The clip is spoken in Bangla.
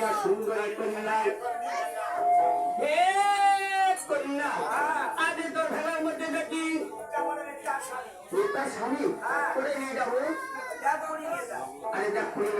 কন্যা সুন্দর কন্যা। কন্যা আজ তোর ভেলার মধ্যে নাকি স্বামী?